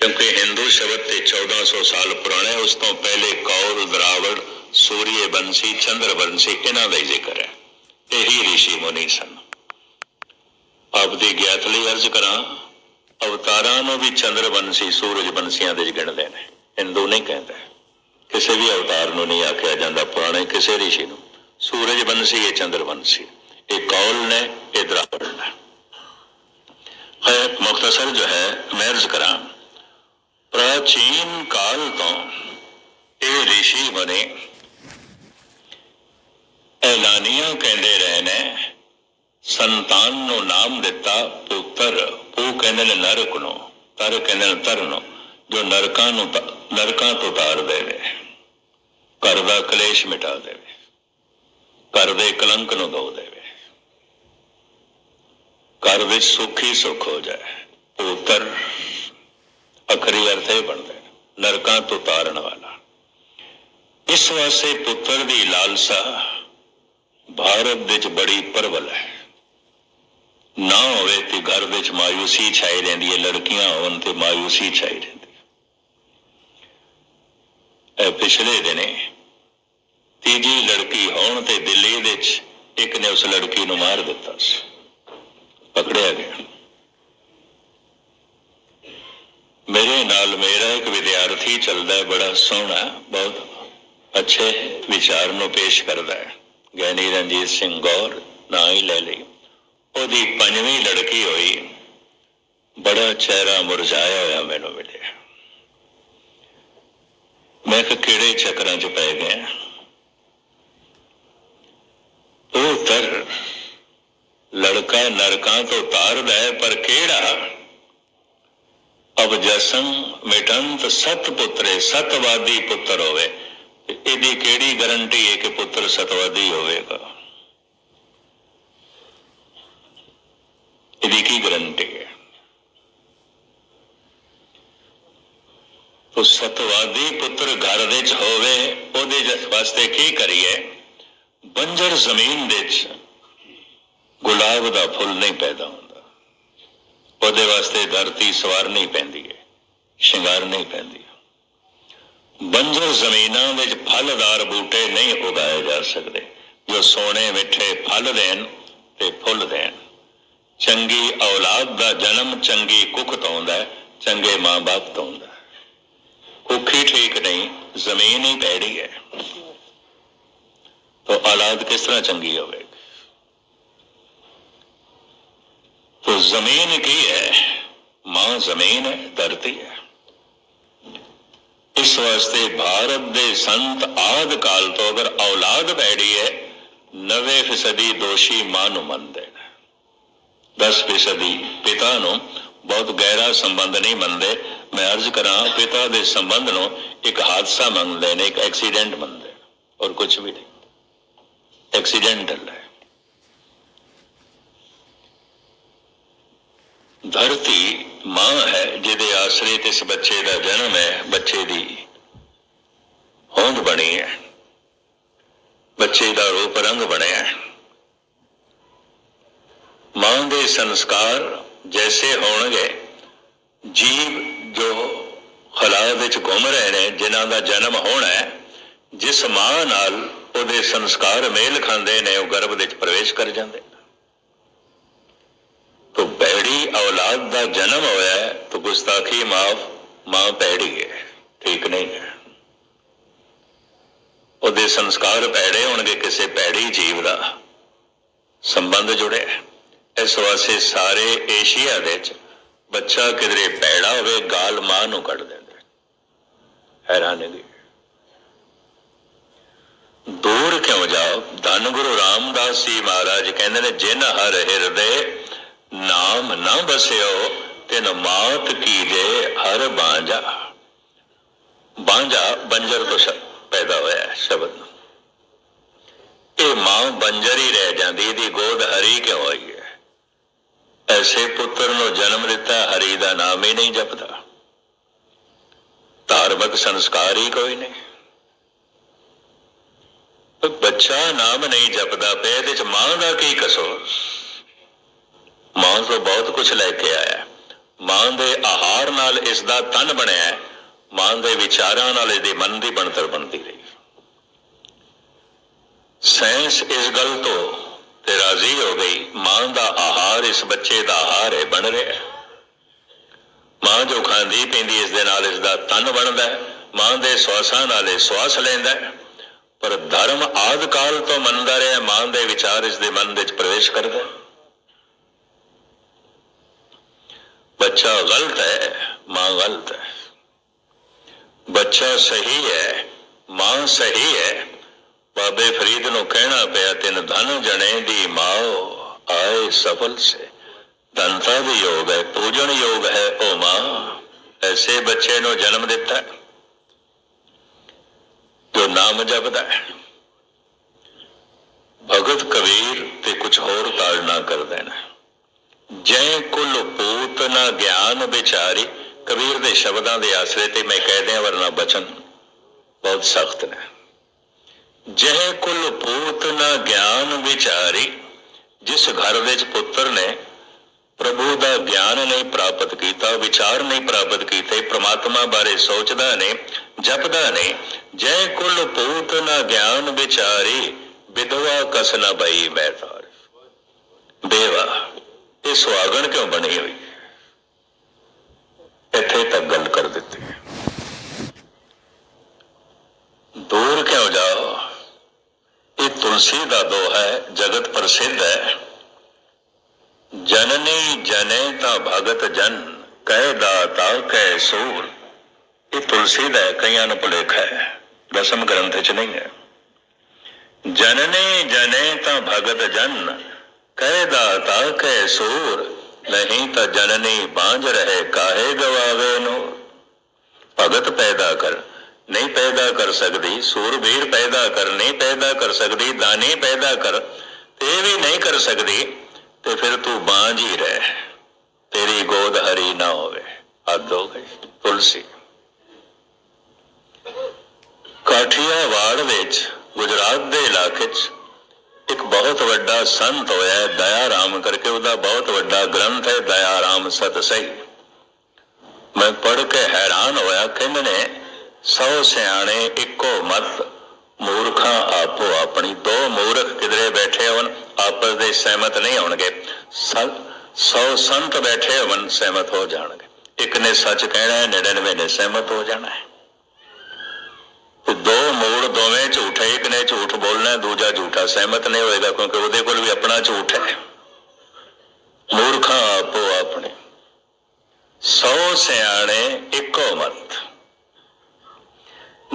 ਕਿਉਂਕਿ ਹਿੰਦੂ ਸ਼ਬਦ ਤੇ 1400 ਸਾਲ ਪੁਰਾਣਾ ਹੈ ਉਸ ਤੋਂ ਪਹਿਲੇ ਕੌਰ ਦਰਾਵੜ ਸੂਰੀਏ ਬੰਸੀ ਚੰਦਰ ਬੰਸੀ ਇਹਨਾਂ ਦਾ ਹੀ ਜ਼ਿਕਰ ਹੈ ਇਹੀ ઋષਿ ਮੁਨੀ ਸਨ ਆਪ ਦੀ ਗਿਆਤ ਲਈ ਅਰਜ਼ ਕਰਾਂ ਅਵਤਾਰਾਂ ਨੂੰ ਵੀ ਚੰਦਰ ਬੰਸੀ ਸੂਰਜ ਬੰਸੀਆਂ ਦੇ ਵਿੱਚ ਗਿਣਦੇ ਨੇ ਹਿੰਦੂ ਨਹੀਂ ਕਹਿੰਦਾ ਕਿਸੇ ਵੀ ਅਵਤਾਰ ਨੂੰ ਨਹੀਂ ਆਖਿਆ ਜਾਂਦਾ ਪੁਰਾਣੇ ਕਿਸੇ ઋષਿ ਨੂੰ ਸੂਰਜ ਬੰਸੀ ਇਹ ਚੰਦਰ ਬੰਸੀ ਇਹ ਕੌਲ ਨੇ ਇਹ ਦਰਾਵੜ ਨੇ ਹੈ ਮੁਖਤਸਰ ਜੋ ਹੈ ਮੈਂ ਅਰਜ਼ ਕਰਾਂ ਪ੍ਰਾਚੀਨ ਕਾਲ ਤੋਂ ਇਹ ઋષਿ ਬਣੇ। ਐਲਾਨੀਆਂ ਕਹਿੰਦੇ ਰਹੇ ਨੇ, ਸੰਤਾਨ ਨੂੰ ਨਾਮ ਦਿੱਤਾ ਪੁੱਤਰ, ਉਹ ਕਹਿੰਦੇ ਨੇ ਨਰਕ ਨੂੰ, ਤਰ ਕਹਿੰਦੇ ਨੇ ਤਰ ਨੂੰ, ਜੋ ਨਰਕਾਂ ਨੂੰ ਨਰਕਾਂ ਤੋਂ ਤਾਰ ਦੇਵੇ। ਘਰ ਦਾ ਕਲੇਸ਼ ਮਿਟਾ ਦੇਵੇ। ਘਰ ਦੇ ਕਲੰਕ ਨੂੰ ਧੋ ਦੇਵੇ। ਘਰ ਵਿੱਚ ਸੁਖੀ ਸੁਖ ਹੋ ਜਾਏ। ਪੁੱਤਰ ਅਖਰੀ ਅਰਥ ਇਹ ਬਣਦਾ ਹੈ, ਨਰਕਾਂ ਤੋਂ ਤਾਰਨ ਵਾਲਾ। ਇਸ ਵਾਸਤੇ ਪੁੱਤਰ ਦੀ ਲਾਲਸਾ ਭਾਰਤ ਵਿੱਚ ਬੜੀ ਪ੍ਰਬਲ ਹੈ। ਨਾ ਹੋਵੇ ਤੇ ਘਰ ਵਿੱਚ ਮਾਇੂਸੀ ਛਾਈ ਰਹਿੰਦੀ ਹੈ ਲੜਕੀਆਂ ਹੋਣ ਤੇ ਮਾਇੂਸੀ ਛਾਈ ਰਹਿੰਦੀ ਹੈ। ਇਹ ਪਿਛਲੇ ਦਿਨੇ ਤੀਜੀ ਲੜਕੀ ਹੋਣ ਤੇ ਦਿੱਲੀ ਵਿੱਚ ਇੱਕ ਨੇ ਉਸ ਲੜਕੀ ਨੂੰ ਮਾਰ ਦਿੱਤਾ ਸੀ। ਪਕੜਿਆ ਗਿਆ। ਮੇਰੇ ਨਾਲ ਮੇਰਾ ਇੱਕ ਵਿਦਿਆਰਥੀ ਚੱਲਦਾ ਹੈ, ਬੜਾ ਸੋਹਣਾ, ਬਹੁਤ ਅੱਛੇ ਵਿਚਾਰ ਨੂੰ ਪੇਸ਼ ਕਰਦਾ ਹੈ। ਗਿਆਨੀ ਰਣਜੀਤ ਸਿੰਘ ਗੌਰ ਨਾਂ ਹੀ ਲੈ ਲਈ। ਉਹਦੀ ਪੰਜਵੀਂ ਲੜਕੀ ਹੋਈ। ਬੜਾ ਚਿਹਰਾ ਮੁਰਝਾਇਆ ਹੋਇਆ ਮੈਨੂੰ ਮਿਲਿਆ। ਮੈਂ ਕਿ ਕਿਹੜੇ ਚੱਕਰਾਂ 'ਚ ਪੈ ਗਿਆ? ਉਹ ਤਰ ਲੜਕਾ ਨਰਕਾਂ ਤੋਂ ਤਾਰਦਾ ਹੈ, ਪਰ ਕਿਹੜਾ? ਅਬ ਜਸੰ ਮਿਟੰਤ ਸਤ ਪੁੱਤਰੇ ਸਤਵਾਦੀ ਪੁੱਤਰ ਹੋਵੇ। ਇਹਦੀ ਕਿਹੜੀ ਗਾਰੰਟੀ ਹੈ ਕਿ ਪੁੱਤਰ ਸਤਵਾਦੀ ਹੋਵੇਗਾ? ਇਹਦੀ ਕੀ ਗਾਰੰਟੀ ਹੈ? ਉਹ ਸਤਵਾਦੀ ਪੁੱਤਰ ਘਰ ਵਿੱਚ ਹੋਵੇ, ਉਹਦੇ ਜ- ਵਾਸਤੇ ਕੀ ਕਰੀਏ? ਬੰਜਰ ਜ਼ਮੀਨ ਵਿੱਚ ਗੁਲਾਬ ਦਾ ਫੁੱਲ ਨਹੀਂ ਪੈਦਾ ਹੁੰਦਾ। ਉਹਦੇ ਵਾਸਤੇ ਧਰਤੀ ਸਵਾਰਨੀ ਪੈਂਦੀ ਹੈ, ਸ਼ਿੰਗਾਰਨੀ ਨਹੀਂ ਪੈਂਦੀ ਬੰਜਰ ਜ਼ਮੀਨਾਂ ਵਿੱਚ ਫਲਦਾਰ ਬੂਟੇ ਨਹੀਂ ਉਗਾਏ ਜਾ ਸਕਦੇ, ਜੋ ਸੋਹਣੇ ਮਿੱਠੇ ਫਲ ਦੇਣ ਤੇ ਫੁੱਲ ਦੇਣ। ਚੰਗੀ ਔਲਾਦ ਦਾ ਜਨਮ ਚੰਗੀ ਕੁੱਖ ਤੋਂ ਹੁੰਦਾ ਚੰਗੇ ਮਾਂ-ਬਾਪ ਤੋਂ ਹੁੰਦਾ ਹੈ। ਠੀਕ ਨਹੀਂ, ਜ਼ਮੀਨ ਹੀ ਪੈੜੀ ਹੈ। ਤਾਂ ਔਲਾਦ ਕਿਸ ਤਰ੍ਹਾਂ ਚੰਗੀ ਹੋਵੇਗੀ? तो जमीन की है मां जमीन है धरती है ਇਸ ਵਾਸਤੇ ਭਾਰਤ ਦੇ ਸੰਤ ਆਦ ਕਾਲ ਤੋਂ ਅਗਰ ਔਲਾਦ ਪੈੜੀ ਹੈ 90% ਦੋਸ਼ੀ ਮਾਂ ਨੂੰ ਮੰਨਦੇ ਨੇ 10% ਪਿਤਾ ਨੂੰ ਬਹੁਤ ਗਹਿਰਾ ਸੰਬੰਧ ਨਹੀਂ ਮੰਨਦੇ ਮੈਂ ਅਰਜ਼ ਕਰਾਂ ਪਿਤਾ ਦੇ ਸੰਬੰਧ ਨੂੰ ਇੱਕ ਹਾਦਸਾ ਮੰਨਦੇ ਨੇ ਇੱਕ ਐਕਸੀਡੈਂਟ ਮੰਨਦੇ ਨੇ ਔਰ ਕੁਝ ਵੀ ਨਹੀਂ ਐਕਸੀਡੈਂਟਲ ਹੈ ਧਰਤੀ ਮਾਂ ਹੈ, ਜਿਹਦੇ ਆਸਰੇ ਤੇ ਇਸ ਬੱਚੇ ਦਾ ਜਨਮ ਹੈ, ਬੱਚੇ ਦੀ ਹੋਂਦ ਬਣੀ ਹੈ। ਬੱਚੇ ਦਾ ਰੂਪ ਰੰਗ ਬਣਿਆ ਹੈ। ਮਾਂ ਦੇ ਸੰਸਕਾਰ ਜੈਸੇ ਹੋਣਗੇ, ਜੀਵ ਜੋ ਖਲਾ ਵਿੱਚ ਘੁੰਮ ਰਹੇ ਨੇ, ਜਿਨ੍ਹਾਂ ਦਾ ਜਨਮ ਹੋਣਾ ਹੈ, ਜਿਸ ਮਾਂ ਨਾਲ ਉਹਦੇ ਸੰਸਕਾਰ ਮੇਲ ਖਾਂਦੇ ਨੇ, ਉਹ ਗਰਭ ਵਿੱਚ ਪ੍ਰਵੇਸ਼ ਕਰ ਜਾਂਦੇ ਨੇ तो ਔਲਾਦ ਦਾ ਜਨਮ ਹੋਇਆ ਹੈ, ਤਾਂ ਗੁਸਤਾਖੀ ਮਾਫ ਮਾਂ ਪੈੜੀ ਹੈ, ਠੀਕ ਨਹੀਂ ਉਹਦੇ ਸੰਸਕਾਰ ਪੈੜੇ ਹੋਣਗੇ, ਕਿਸੇ ਪੈੜੀ ਜੀਵ ਦਾ ਸੰਬੰਧ ਜੁੜਿਆ ਇਸ ਵਾਸਤੇ ਸਾਰੇ ਏਸ਼ੀਆ ਦੇ ਵਿੱਚ ਬੱਚਾ ਕਿਦਰੇ ਪੈੜਾ ਹੋਵੇ, ਗਾਲ ਮਾਂ ਨੂੰ ਕੱਢ ਦਿੰਦੇ ਹੈਰਾਨੀ ਦੀ ਦੂਰ ਕਿਉਂ ਜਾਓ? ਧੰਨ ਗੁਰੂ ਰਾਮਦਾਸ ਜੀ ਮਹਾਰਾਜ ਕਹਿੰਦੇ ਨੇ, ਜਿਨ ਹਰ ਹਿਰਦੇ ਨਾਮ ਨਾ ਬਸਿਓ, ਤਿਨ ਮਾਤ ਕੀਜੇ ਹਰ ਬਾਂਝਾ। ਬਾਂਝਾ ਬੰਜਰ ਤੋਂ ਪੈਦਾ ਹੋਇਆ ਸ਼ਬਦ ਇਹ ਮਾਂ ਬੰਜਰ ਹੀ ਰਹਿ ਜਾਂਦੀ, ਇਹਦੀ ਗੋਦ ਹਰੀ ਕਿਉਂ ਹੋਈ ਹੈ? ਐਸੇ ਪੁੱਤਰ ਨੂੰ ਜਨਮ ਦਿੱਤਾ, ਹਰੀ ਦਾ ਨਾਮ ਹੀ ਨਹੀਂ ਜਪਦਾ। ਧਾਰਮਿਕ ਸੰਸਕਾਰ ਹੀ ਕੋਈ ਨਹੀਂ। ਬੱਚਾ ਨਾਮ ਨਹੀਂ ਜਪਦਾ ਪਿਆ ਇਹਦੇ ਚ ਮਾਂ ਦਾ ਕੀ ਕਸੂਰ? ਮਾਂ ਤੋਂ ਬਹੁਤ ਕੁਝ ਲੈ ਕੇ ਆਇਆ ਮਾਂ ਦੇ ਆਹਾਰ ਨਾਲ ਇਸ ਦਾ ਤਨ ਬਣਿਆ ਮਾਂ ਦੇ ਵਿਚਾਰਾਂ ਨਾਲ ਇਹਦੇ ਮਨ ਦੀ ਬਣਤਰ ਬਣਦੀ ਰਹੀ। ਸਾਇੰਸ ਇਸ ਗੱਲ ਤੋਂ ਤੇ ਰਾਜ਼ੀ ਹੋ ਗਈ, ਮਾਂ ਦਾ ਆਹਾਰ ਇਸ ਬੱਚੇ ਦਾ ਆਹਾਰ ਹੈ ਬਣ ਰਿਹਾ ਮਾਂ ਜੋ ਖਾਂਦੀ ਪੀਂਦੀ ਇਸ ਦੇ ਨਾਲ ਇਸ ਦਾ ਤਨ ਬਣਦਾ ਮਾਂ ਦੇ ਸਵਾਸਾਂ ਨਾਲ ਇਹ ਸਵਾਸ ਲੈਂਦਾ ਪਰ ਧਰਮ ਆਦਿ ਕਾਲ ਤੋਂ ਮੰਨਦਾ ਰਿਹਾ, ਮਾਂ ਦੇ ਵਿਚਾਰ ਇਸ ਦੇ ਮਨ ਵਿੱਚ ਪ੍ਰਵੇਸ਼ ਕਰਦਾ ਹੈ ਬੱਚਾ ਗਲਤ ਹੈ ਮਾਂ ਗਲਤ ਹੈ ਬੱਚਾ ਸਹੀ ਹੈ ਮਾਂ ਸਹੀ ਹੈ ਬਾਬੇ ਫਰੀਦ ਨੂੰ ਕਹਿਣਾ ਪਿਆ ਤਿੰਨ ਧਨ ਜਣੇ ਦੀ ਮਾਂ ਆਏ ਸਫਲ ਸੇ ਧਨਤਾ ਵੀ ਯੋਗ ਹੈ ਪੂਜਣ ਯੋਗ ਹੈ ਉਹ ਮਾਂ ਐਸੇ ਬੱਚੇ ਨੂੰ ਜਨਮ ਦਿੱਤਾ ਜੋ ਨਾਮ ਜਪਦਾ ਹੈ ਭਗਤ ਕਬੀਰ ਤੇ ਕੁਝ ਹੋਰ ਤਾੜਨਾ ਕਰਦੇ ਨੇ ਜੈ ਕੁਲ ਪੂਤ ਨਾ ਗਿਆਨ ਵਿਚਾਰੀ, ਕਬੀਰ ਦੇ ਸ਼ਬਦਾਂ ਦੇ ਆਸਰੇ ਤੇ ਮੈਂ ਕਹਿ ਦਿਆਂ ਵਰਨਾ ਬਚਨ। ਬਹੁਤ ਸਖਤ ਨੇ। ਜੈ ਕੁਲ ਪੂਤ ਨਾ ਗਿਆਨ ਵਿਚਾਰੀ, ਜਿਸ ਘਰ ਵਿੱਚ ਪੁੱਤਰ ਨੇ, ਪ੍ਰਭੂ ਦਾ ਗਿਆਨ ਨਹੀਂ ਪ੍ਰਾਪਤ ਕੀਤਾ, ਵਿਚਾਰ ਨਹੀਂ ਪ੍ਰਾਪਤ ਕੀਤੇ, ਪ੍ਰਮਾਤਮਾ ਬਾਰੇ ਸੋਚਦਾ ਨੇ, ਜਪਦਾ ਨੇ, ਜੈ ਕੁਲ ਪੂਤ ਨਾ ਗਿਆਨ ਵਿਚਾਰੀ, ਵਿਧਵਾ ਕਸ ਨਾ ਬਈ ਮੈਂ ਤਾਰ। ਬੇਵਾ ਇਹ ਸੁਹਾਗਣ ਕਿਉਂ ਬਣੀ ਹੋਈ? ਇੱਥੇ ਤੱਕ ਗੱਲ ਕਰ ਦਿੱਤੀ। ਦੂਰ ਕਿਉਂ ਜਾਓ? ਇਹ ਤੁਲਸੀ ਦਾ ਦੋਹਾ ਹੈ ਜਗਤ ਪ੍ਰਸਿੱਧ ਹੈ। ਜਨਨੀ ਜਨੇ ਤਾਂ ਭਗਤ ਜਨ ਕਹਿ ਦਾਤਾ ਕਹਿ ਸੂਰ। ਇਹ ਤੁਲਸੀ ਦਾ ਹੈ, ਕਈਆਂ ਨੂੰ ਭੁਲੇਖਾ ਹੈ ਦਸਮ ਗ੍ਰੰਥ ਚ ਨਹੀਂ ਹੈ। ਜਨਨੀ ਜਨੇ ਤਾਂ ਭਗਤ ਜਨ ਕਹਿ ਦਾਤਾ ਕਹਿ ਸੂਰ, ਨਹੀਂ ਤਾਂ ਜਨਨੀ ਬਾਂਝ ਰਹੇ ਕਾਹੇ ਗਵਾਵੇ ਨੂੰ ਭਗਤ ਪੈਦਾ ਕਰ, ਨਹੀਂ ਪੈਦਾ ਕਰ ਸਕਦੀ, ਸੂਰਬੀਰ ਪੈਦਾ ਕਰ, ਨਹੀਂ ਪੈਦਾ ਕਰ ਸਕਦੀ, ਦਾਨੀ ਪੈਦਾ ਕਰ ਤੇ ਇਹ ਵੀ ਨਹੀਂ ਕਰ ਸਕਦੀ, ਤੇ ਫਿਰ ਤੂੰ ਬਾਂਝ ਹੀ ਰਹਿ। ਤੇਰੀ ਗੋਦ ਹਰੀ ਨਾ ਹੋਵੇ। ਹੱਦ ਹੋ ਗਈ। ਤੁਲਸੀ। ਕਾਠੀਆ ਵਾੜ ਵਿੱਚ, ਗੁਜਰਾਤ ਦੇ ਇਲਾਕੇ 'ਚ ਬਹੁਤ ਵੱਡਾ ਸੰਤ ਹੋਇਆ ਦਇਆ ਰਾਮ ਕਰਕੇ ਉਹਦਾ ਬਹੁਤ ਵੱਡਾ ਗ੍ਰੰਥ ਹੈ ਦਇਆ ਰਾਮ ਸਤਸਈ। ਮੈਂ ਪੜ੍ਹ ਕੇ ਹੈਰਾਨ ਹੋਇਆ, ਕਹਿੰਦੇ ਨੇ, ਸੌ ਸਿਆਣੇ ਇੱਕੋ ਮਤ, ਮੂਰਖਾਂ ਆਪੋ ਆਪਣੀ, ਦੋ ਮੂਰਖ ਕਿਧਰੇ ਬੈਠੇ ਹੋਣ, ਆਪਸ ਦੇ ਸਹਿਮਤ ਨਹੀਂ ਹੋਣਗੇ। ਸੌ ਸੰਤ ਬੈਠੇ ਹੋਣ, ਸਹਿਮਤ ਹੋ ਜਾਣਗੇ। ਇੱਕ ਨੇ ਸੱਚ ਕਹਿਣਾ ਹੈ 99 ਨੇ ਸਹਿਮਤ ਹੋ ਜਾਣਾ ਹੈ। ਦੋਵੇਂ ਝੂਠੇ ਇੱਕ ਨੇ ਝੂਠ ਬੋਲਣਾ, ਦੂਜਾ ਝੂਠਾ ਸਹਿਮਤ ਨਹੀਂ ਹੋਏਗਾ, ਕਿਉਂਕਿ ਉਹਦੇ ਕੋਲ ਵੀ ਆਪਣਾ ਝੂਠ ਹੈ। ਮੂਰਖਾਂ ਆਪੋ ਆਪਣੇ। ਸੌ ਸਿਆਣੇ ਇੱਕੋ ਮਤ।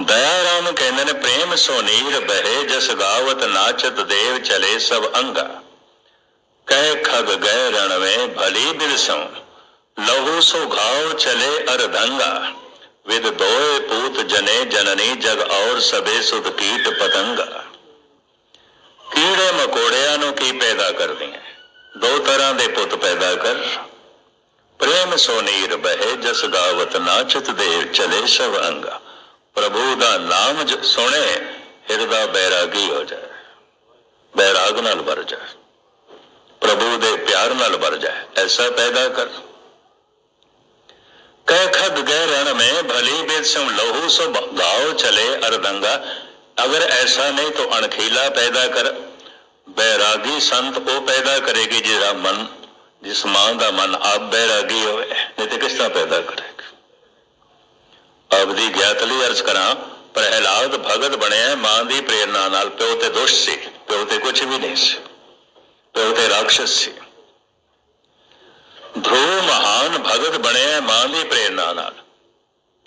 ਦਇਆ ਰਾਮ ਕਹਿੰਦੇ ਨੇ, ਪ੍ਰੇਮ ਸੋਨੀਰ ਬਹਿ, ਜਸ ਗਾਵਤ ਨਾਚਤ ਦੇਵ ਚਲੇ ਸਭ ਅੰਗਾ। ਕਹਿ ਖਗ ਗਏ ਰਣਵੇ ਭਲੀ ਬਿਰਸੋਂ ਲਹੂ ਸੋ ਘਾਵ ਚਲੇ ਅਰਧੰਗਾ। ਵਿਦ ਦੋਏ ਪੂਤ ਜਨੇ ਜਨਨੀ ਜਗ ਔਰ ਸਭੇ ਸੁਧ ਕੀਟ ਪਤੰਗਾ। ਕੀੜੇ ਮਕੋੜਿਆਂ ਨੂੰ ਕੀ ਪੈਦਾ ਕਰਦੀਆਂ? ਦੋ ਤਰ੍ਹਾਂ ਦੇ ਪੁੱਤ ਪੈਦਾ ਕਰ। ਪ੍ਰੇਮ ਸੋਨੀਰ ਬਹਿ, ਜਸ ਗਾਵਤ ਨਾਚਤ ਦੇਵ ਚਲੇ ਸਭ ਅੰਗਾ। ਪ੍ਰਭੂ ਦਾ ਨਾਮ ਜ- ਸੁਣੇ, ਹਿਰਦਾ ਬੈਰਾਗੀ ਹੋ ਜਾਏ। ਬੈਰਾਗ ਨਾਲ ਭਰ ਜਾਏ। ਪ੍ਰਭੂ ਦੇ ਪਿਆਰ ਨਾਲ ਭਰ ਜਾਏ। ਐਸਾ ਪੈਦਾ ਕਰ। ਕਹਿ ਖਦ ਗਏ ਰਣ में भली बेद से लहू सो गाओ चले अरदंगा अगर ऐसा नहीं तो अणखीला पैदा कर बैरागी संत ਉਹ ਪੈਦਾ ਕਰੇਗੀ ਜਿਹੜਾ ਮਨ ਜਿਸ ਮਾਂ ਦਾ ਮਨ ਆਪ ਬੈਰਾਗੀ ਹੋਵੇ ਨਹੀਂ ਤੇ ਕਿਸ ਤਰ੍ਹਾਂ ਪੈਦਾ ਕਰੇਗਾ ਆਪਦੀ ਗਿਆਤ ਲਈ ਅਰਜ਼ ਕਰਾਂ ਪ੍ਰਹਿਲਾਦ ਭਗਤ ਬਣਿਆ ਮਾਂ ਦੀ ਪ੍ਰੇਰਣਾ ਨਾਲ ਪਿਓ ਤੇ ਦੁਸ਼ਟ ਸੀ ਪਿਓ ਤੇ ਕੁਝ ਵੀ ਨਹੀਂ ਸੀ ਪਿਓ ਤੇ ਰਾਖਸ਼ ਸੀ ਧਰੋ ਮਹਾਨ ਭਗਤ ਬਣਿਆ ਮਾਂ ਦੀ ਪ੍ਰੇਰਣਾ ਨਾਲ।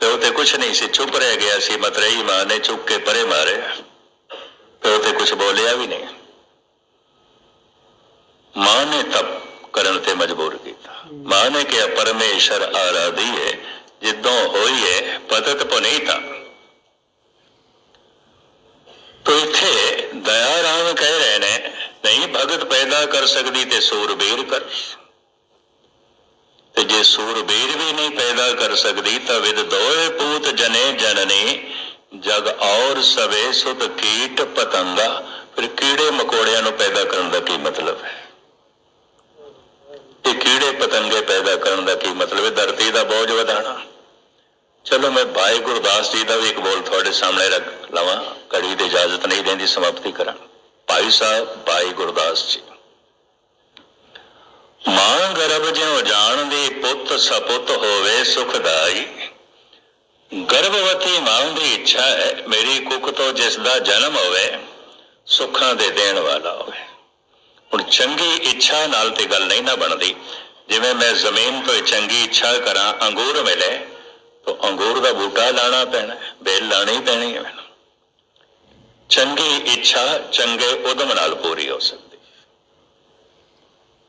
ਪਿਓ ਤੇ ਕੁਛ ਨਹੀਂ ਸੀ, ਚੁੱਪ ਰਹਿ ਗਿਆ ਸੀ, ਮਤਰੇਈ ਮਾਂ ਨੇ ਚੁੱਕ ਕੇ ਪਰੇ ਮਾਰਿਆ। ਪਿਓ ਤੇ ਕੁਝ ਬੋਲਿਆ ਵੀ ਨਹੀਂ। ਮਾਂ ਨੇ ਤਪ ਕਰਨ ਤੇ ਮਜਬੂਰ ਕੀਤਾ। ਮਾਂ ਨੇ ਕਿਹਾ, ਪਰਮੇਸ਼ਰ ਆਰਾਧੀਏ ਜਿੱਦੋਂ ਹੋਈਏ ਪਤਤ ਪੁਨੀਤਾ ਤੋ ਇੱਥੇ ਦਇਆ ਰਾਮ ਕਹਿ ਰਹੇ ਨੇ, ਨਹੀਂ ਭਗਤ ਪੈਦਾ ਕਰ ਸਕਦੀ ਤੇ ਸੂਰਬੀਰ ਕਰ। ਜੇ ਸੂਰਬੀਰ ਵੀ ਨਹੀਂ ਪੈਦਾ ਕਰ ਸਕਦੀ, ਤਾਂ ਵਿਦ ਦੋਏ ਪੂਤ ਜਨੇ ਜਨਨੀ, ਜਗ ਔਰ ਸਵੇ ਸੁਤ ਕੀਟ ਪਤੰਗਾ। ਫਿਰ ਕੀੜੇ ਮਕੋੜਿਆਂ ਨੂੰ ਪੈਦਾ ਕਰਨ ਦਾ ਕੀ ਮਤਲਬ ਹੈ? ਇਹ ਕੀੜੇ ਪਤੰਗੇ ਪੈਦਾ ਕਰਨ ਦਾ ਕੀ ਮਤਲਬ ਹੈ? ਧਰਤੀ ਦਾ ਬੋਝ ਵਧਾਣਾ ਚਲੋ ਮੈਂ ਭਾਈ ਗੁਰਦਾਸ ਜੀ ਦਾ ਵੀ ਇੱਕ ਬੋਲ ਤੁਹਾਡੇ ਸਾਹਮਣੇ ਰੱਖ ਲਵਾਂ। ਕੜੀ ਦੀ ਇਜਾਜ਼ਤ ਨਹੀਂ ਦਿੰਦੀ, ਸਮਾਪਤੀ ਕਰਾਂ। ਭਾਈ ਸਾਹਿਬ ਭਾਈ ਗੁਰਦਾਸ ਜੀ। ਮਾਂ ਗਰਭ ਜਿਉ ਜਾਣਦੀ ਪੁੱਤ ਸਪੁੱਤ ਹੋਵੇ ਸੁਖਦਾਈ। ਗਰਭਵਤੀ ਮਾਂ ਦੀ ਇੱਛਾ ਹੈ ਮੇਰੀ ਕੁੱਖ ਤੋਂ ਜਿਸ ਦਾ ਜਨਮ ਹੋਵੇ, ਸੁੱਖਾਂ ਦੇ ਦੇਣ ਵਾਲਾ ਹੋਵੇ। ਹੁਣ ਚੰਗੀ ਇੱਛਾ ਨਾਲ ਤੇ ਗੱਲ ਨਹੀਂ ਨਾ ਬਣਦੀ। ਜਿਵੇਂ ਮੈਂ ਜ਼ਮੀਨ ਤੋਂ ਚੰਗੀ ਇੱਛਾ ਕਰਾਂ, ਅੰਗੂਰ ਮਿਲੇ, ਤਾਂ ਅੰਗੂਰ ਦਾ ਬੂਟਾ ਲਾਣਾ ਪੈਣਾ ਬੇਲ ਲਾਣੀ ਪੈਣੀ ਹੈ ਮੈਨੂੰ। ਚੰਗੀ ਇੱਛਾ ਚੰਗੇ ਉਦਮ ਨਾਲ ਪੂਰੀ ਹੋ ਸਕਦੀ।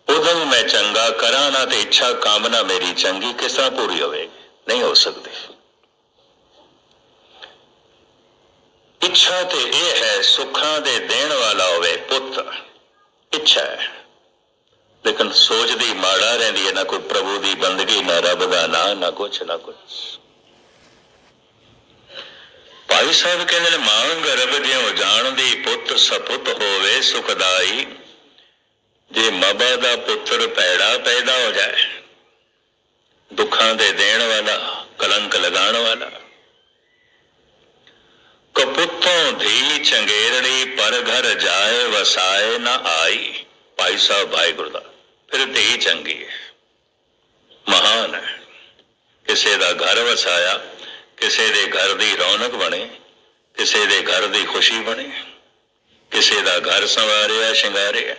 ਉਦੋਂ ਮੈਂ ਚੰਗਾ ਕਰਾਂ ਨਾ ਤੇ ਇੱਛਾ ਕਾਮਨਾ ਮੇਰੀ ਚੰਗੀ ਕਿਸ ਤਰ੍ਹਾਂ ਪੂਰੀ ਹੋਵੇਗੀ ਨਹੀਂ ਹੋ ਸਕਦੀ। ਇੱਛਾ ਤੇ ਇਹ ਹੈ ਸੁੱਖਾਂ ਦੇ ਦੇਣ ਵਾਲਾ ਹੋਵੇ ਪੁੱਤ। ਇੱਛਾ ਹੈ। ਲੇਕਿਨ ਸੋਚਦੀ ਮਾੜਾ ਰਹਿੰਦੀ ਹੈ, ਨਾ ਕੋਈ ਪ੍ਰਭੂ ਦੀ ਬੰਦਗੀ, ਨਾ ਰੱਬ ਦਾ ਨਾਂ, ਨਾ ਕੁਛ ਨਾ ਕੁਛ। ਭਾਈ ਸਾਹਿਬ ਕਹਿੰਦੇ ਨੇ ਮਾਂ ਗਰਭ ਜਾਣ ਦੀ ਪੁੱਤ ਸਪੁੱਤ ਹੋਵੇ ਸੁਖਦਾਈ। ਜੇ ਮਬਾ ਦਾ ਪੁੱਤਰ ਪੈੜਾ ਪੈਦਾ ਹੋ ਜਾਏ, ਦੁੱਖਾਂ ਦੇ ਦੇਣ ਵਾਲਾ, ਕਲੰਕ ਲਗਾਉਣ ਵਾਲਾ ਕਪੁੱਤੋਂ ਧੀ ਚੰਗੇਰੜੀ ਪਰ ਘਰ ਜਾਏ, ਵਸਾਏ ਨਾ ਆਈ, ਭਾਈ ਸਾਹਿਬ ਭਾਈ ਗੁਰਦਾ ਫਿਰ ਧੀ ਚੰਗੀ ਹੈ। ਮਹਾਨ ਹੈ। ਕਿਸੇ ਦਾ ਘਰ ਵਸਾਇਆ, ਕਿਸੇ ਦੇ ਘਰ ਦੀ ਰੌਣਕ ਬਣੇ, ਕਿਸੇ ਦੇ ਘਰ ਦੀ ਖੁਸ਼ੀ ਬਣੇ, ਕਿਸੇ ਦਾ ਘਰ ਸੰਵਾਰਿਆ, ਸ਼ਿੰਗਾਰਿਆ।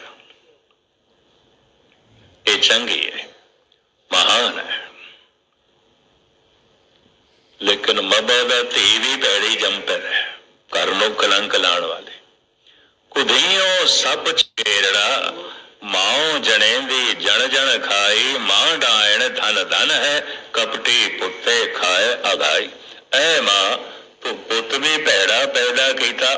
ਇਹ ਚੰਗੀ ਹੈ, ਮਹਾਨ ਹੈ। ਲੇਕਿਨ ਮਬਾ ਦਾ ਧੀ ਵੀ ਬੈੜੀ ਜੰਪਰ ਹੈ, ਘਰ ਨੂੰ ਕਲੰਕ ਲਾਣ ਵਾਲੇ। ਕੁਧੀਓ ਸੱਪ ਛੇੜੜਾ ਮਾਂ ਜਣੇ ਦੀ ਜਣ ਜਣ ਖਾਈ, ਮਾਂ ਡਾਇਣ ਧਨ ਧਨ ਹੈ, ਕਪਟੀ ਪੁੱਤੇ ਖਾਏ ਅਗਾਈ। ਐ ਮਾਂ, ਤੂੰ ਪੁੱਤ ਵੀ ਭੈੜਾ ਪੈਦਾ ਕੀਤਾ,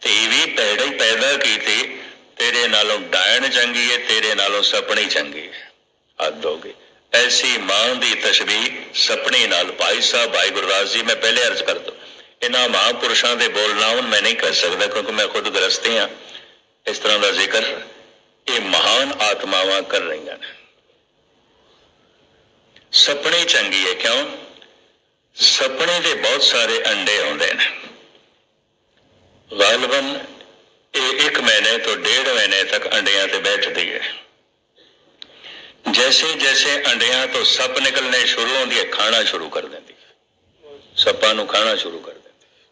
ਧੀ ਵੀ ਭੈੜਾ ਪੈਦਾ ਕੀਤੀ ਤੇਰੇ ਨਾਲੋਂ ਡਾਇਣ ਚੰਗੀ ਹੈ ਤੇਰੇ ਨਾਲੋਂ ਸਪਣੀ ਚੰਗੀ ਹੈ ਹੱਦ ਹੋ ਗਈ। ਐਸੀ ਮਾਂ ਦੀ ਤਸ਼ਬੀਹ ਸਪਨੇ ਨਾਲ, ਭਾਈ ਸਾਹਿਬ, ਭਾਈ ਗੁਰਦਾਸ ਜੀ, ਮੈਂ ਪਹਿਲੇ ਅਰਜ਼ ਕਰ ਦੋ ਇਹਨਾਂ ਮਹਾਂਪੁਰਸ਼ਾਂ ਦੇ ਬੋਲਣਾ ਹੁਣ, ਮੈਂ ਨਹੀਂ ਕਰ ਸਕਦਾ, ਕਿਉਂਕਿ ਮੈਂ ਖੁਦ ਗ੍ਰਸਤੀ ਹਾਂ ਇਸ ਤਰ੍ਹਾਂ ਦਾ ਜ਼ਿਕਰ ਇਹ ਮਹਾਨ ਆਤਮਾਵਾਂ ਕਰ ਰਹੀਆਂ ਨੇ। ਸਪਨੇ ਚੰਗੀ ਹੈ ਕਿਉਂ? ਸਪਨੇ ਦੇ ਬਹੁਤ ਸਾਰੇ ਅੰਡੇ ਆਉਂਦੇ ਨੇ। ਗਾਲਬਨ ਇਹ ਇੱਕ ਮਹੀਨੇ ਤੋਂ ਡੇਢ ਮਹੀਨੇ ਤੱਕ ਅੰਡਿਆਂ ਤੇ ਬੈਠਦੀ ਹੈ। ਜੈਸੇ ਜੈਸੇ ਅੰਡਿਆਂ ਤੋਂ ਸੱਪ ਨਿਕਲਣੇ ਸ਼ੁਰੂ ਹੁੰਦੀ ਹੈ, ਖਾਣਾ ਸ਼ੁਰੂ ਕਰ ਦਿੰਦੀ ਹੈ। ਸੱਪਾਂ ਨੂੰ ਖਾਣਾ ਸ਼ੁਰੂ ਕਰ ਦਿੰਦੀ ਹੈ।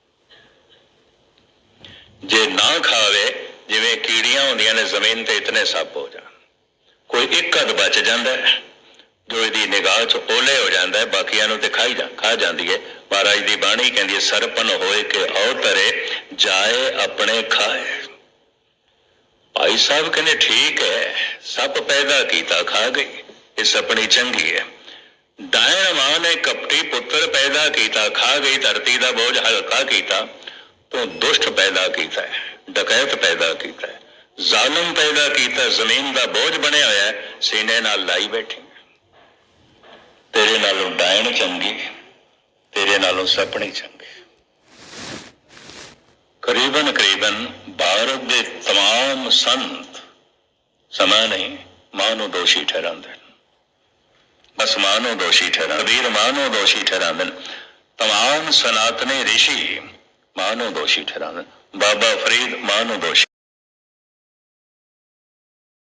ਜੇ ਨਾ ਖਾਵੇ, ਜਿਵੇਂ ਕੀੜੀਆਂ ਹੁੰਦੀਆਂ ਨੇ, ਜ਼ਮੀਨ ਤੇ ਇਤਨੇ ਸੱਪ ਹੋ ਜਾਣ। ਕੋਈ ਇੱਕ ਹੱਦ ਬਚ ਜਾਂਦਾ ਹੈ, ਜੋ ਇਹਦੀ ਨਿਗਾਹ 'ਚ ਓਲੇ ਹੋ ਜਾਂਦਾ ਹੈ, ਬਾਕੀਆਂ ਨੂੰ ਤੇ ਖਾਈ ਜਾ, ਖਾ ਜਾਂਦੀ ਹੈ। ਮਹਾਰਾਜ ਦੀ ਬਾਣੀ ਕਹਿੰਦੀ ਹੈ, ਸਰਪਨ ਹੋਏ ਕਿ ਔ ਤਰੇ ਜਾਏ ਆਪਣੇ ਖਾਏ। ਭਾਈ ਸਾਹਿਬ ਕਹਿੰਦੇ, ਠੀਕ ਹੈ, ਸੱਪ ਪੈਦਾ ਕੀਤਾ, ਖਾ ਗਈ। ਇਹ ਸਪਣੀ ਚੰਗੀ ਹੈ। ਡਾਇਣ ਮਾਂ ਨੇ ਕਪਟੀ ਪੁੱਤਰ ਪੈਦਾ ਕੀਤਾ, ਖਾ ਗਈ, ਧਰਤੀ ਦਾ ਬੋਝ ਹਲਕਾ ਕੀਤਾ, ਤੂੰ ਦੁਸ਼ਟ ਪੈਦਾ ਕੀਤਾ ਹੈ, ਡਕੈਤ ਪੈਦਾ ਕੀਤਾ ਹੈ। ਜ਼ਾਲਮ ਪੈਦਾ ਕੀਤਾ, ਜ਼ਮੀਨ ਦਾ ਬੋਝ ਬਣਿਆ ਹੋਇਆ ਸੀਨੇ ਨਾਲ ਲਾਈ ਬੈਠੀ ਤੇਰੇ ਨਾਲੋਂ ਡਾਇਣ ਚੰਗੀ ਤੇਰੇ ਨਾਲੋਂ ਸਪਣੀ ਚੰਗੀ ਕਰੀਬਨ ਕਰੀਬਨ भारत के तमाम संत समय नहीं, मानो दोषी ठहराते बस मानो दोषी ठहरा वीर मानो दोषी ठहरा तमाम सनातने ऋषि मानो दोषी ठहरा बाबा फरीद मानो दोषी